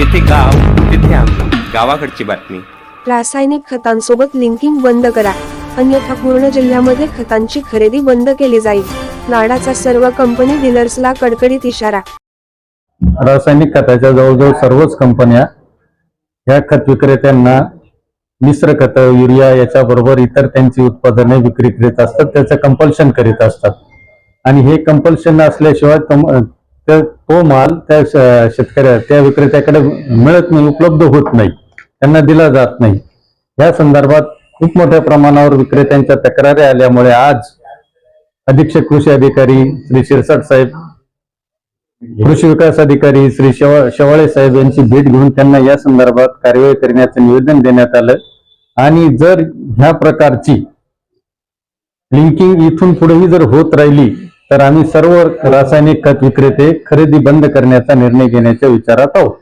जिथे गाव तिथे आम्ही गावाकडची बातमी. रासायनिक खतांसोबत लिंकिंग बंद करा. अन्यथा पूर्ण जिल्ह्यामध्ये खतांची खरेदी बंद केली जाईल. नाडाचा सर्व कंपनी डीलर्सला कडकडीत इशारा. रासायनिक खताच्या जवळजवळ सर्वच कंपन्या या खत विक्रेत्यांना मिश्र खत युरिया याच्याबरोबर इतर त्यांची उत्पादने विक्री करीत असतात त्याचं कंपल्शन करीत असतात. आणि हे कंपल्शन असल्याशिवाय तर तो माल त्या शेतकऱ्या त्या विक्रेत्याकडे मिळत नाही उपलब्ध होत नाही. त्यांना दिला जात नाही. या संदर्भात खूप मोठ्या प्रमाणावर विक्रेत्यांच्या तक्रारी आल्यामुळे आज अधीक्षक कृषी अधिकारी श्री शिरसाट साहेब कृषी विकास अधिकारी श्री शेवाळे साहेब यांची भेट घेऊन त्यांना या संदर्भात कार्यवाही करण्याचं निवेदन देण्यात आलं. आणि जर ह्या प्रकारची लिंकिंग इथून पुढेही जर होत राहिली तर आम्ही सर्व रासायनिक खत विक्रेते खरेदी बंद करण्याचा निर्णय घेण्याच्या विचारात आहोत.